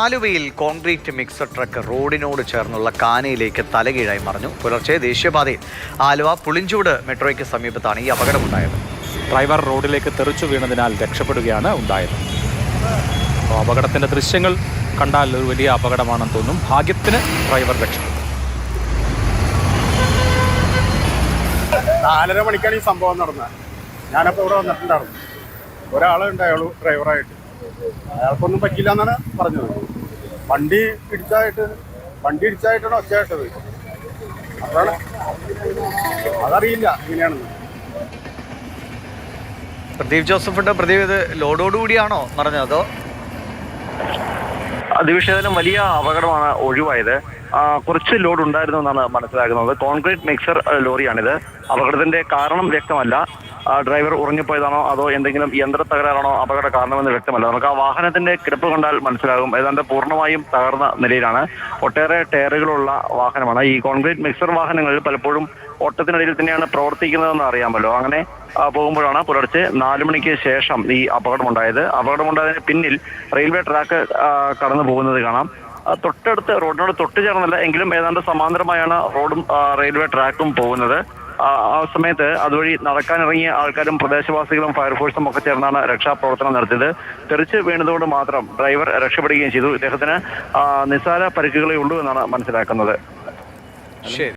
ആലുവയിൽ concrete mixer truck റോഡിനോട് ചേർന്നുള്ള കാനയിലേക്ക് തലകീഴായി മറിഞ്ഞു. പുലർച്ചെ ദേശീയപാതയിൽ ആലുവ പുളിഞ്ചൂട് മെട്രോയ്ക്ക് സമീപത്താണ് ഈ അപകടമുണ്ടായത്. ഡ്രൈവർ റോഡിലേക്ക് തെറിച്ചു വീണതിനാൽ രക്ഷപ്പെടുകയാണ് ഉണ്ടായത്. അപകടത്തിന്റെ അപകടത്തിന്റെ ദൃശ്യങ്ങൾ കണ്ടാൽ ഒരു വലിയ അപകടമാണെന്ന് തോന്നും. ഭാഗ്യത്തിന് ഡ്രൈവർ രക്ഷപ്പെട്ടു. നാലര മണിക്കാണ് ഈ സംഭവം നടന്നത്. ഞാനപ്പോൾ ഇവിടെ വന്നിട്ടുണ്ടായിരുന്നു. ഒരാളുണ്ടായുള്ളൂ ഡ്രൈവറായിട്ട്. അയാൾക്കൊന്നും പറ്റില്ല എന്നാണ് പറഞ്ഞത്. വണ്ടി ഇടിച്ചായിട്ട് വണ്ടി ഇടിച്ചായിട്ടാണ് ഒച്ചയായിട്ടത്. അതാണ്. അതറിയില്ല എങ്ങനെയാണെന്ന് പ്രദീപ് ജോസഫിന്റെ പ്രദീപ് ഇത് ലോഡോടുകൂടിയാണോ പറഞ്ഞത് അതോ? അതിവിഷയത്തിലും വലിയ അപകടമാണ് ഒഴിവായത്. കുറച്ച് ലോഡ് ഉണ്ടായിരുന്നു എന്നാണ് മനസ്സിലാക്കുന്നത് കോൺക്രീറ്റ് മിക്സർ ലോറിയാണിത്. അപകടത്തിന്റെ കാരണം വ്യക്തമല്ല. ഡ്രൈവർ ഉറങ്ങിപ്പോയതാണോ? അതോ എന്തെങ്കിലും യന്ത്ര തകരാറാണോ അപകട കാരണമെന്ന് വ്യക്തമല്ല. നമുക്ക് ആ വാഹനത്തിന്റെ കിടപ്പ് കണ്ടാൽ മനസ്സിലാകും. ഏതാണ്ട് പൂർണമായും തകർന്ന നിലയിലാണ്. ഒട്ടേറെ ടയറുകളുള്ള വാഹനമാണ്. ഈ കോൺക്രീറ്റ് മിക്സർ വാഹനങ്ങളിൽ പലപ്പോഴും ഓട്ടത്തിനിടയിൽ തന്നെയാണ് പ്രവർത്തിക്കുന്നതെന്ന് അറിയാമല്ലോ. അങ്ങനെ പോകുമ്പോഴാണ് പുലർച്ചെ നാലു മണിക്ക് ശേഷം ഈ അപകടമുണ്ടായത്. അപകടമുണ്ടായതിന് പിന്നിൽ റെയിൽവേ ട്രാക്ക് കടന്നു പോകുന്നത് കാണാം. തൊട്ടടുത്ത് റോഡിനോട് തൊട്ട് ചേർന്നല്ല എങ്കിലും ഏതാണ്ട് സമാന്തരമായാണ് റോഡും റെയിൽവേ ട്രാക്കും പോകുന്നത്. ആ സമയത്ത് അതുവഴി നടക്കാനിറങ്ങിയ ആൾക്കാരും പ്രദേശവാസികളും ഫയർഫോഴ്സും ഒക്കെ ചേർന്നാണ് രക്ഷാപ്രവർത്തനം നടത്തിയത്. തെറിച്ച് വീണതുകൊണ്ട് മാത്രം ഡ്രൈവർ രക്ഷപ്പെടുകയും ചെയ്തു. ഇദ്ദേഹത്തിന് നിസ്സാര പരിക്കുകളേ ഉള്ളൂ എന്നാണ് മനസ്സിലാക്കുന്നത്. ശരി.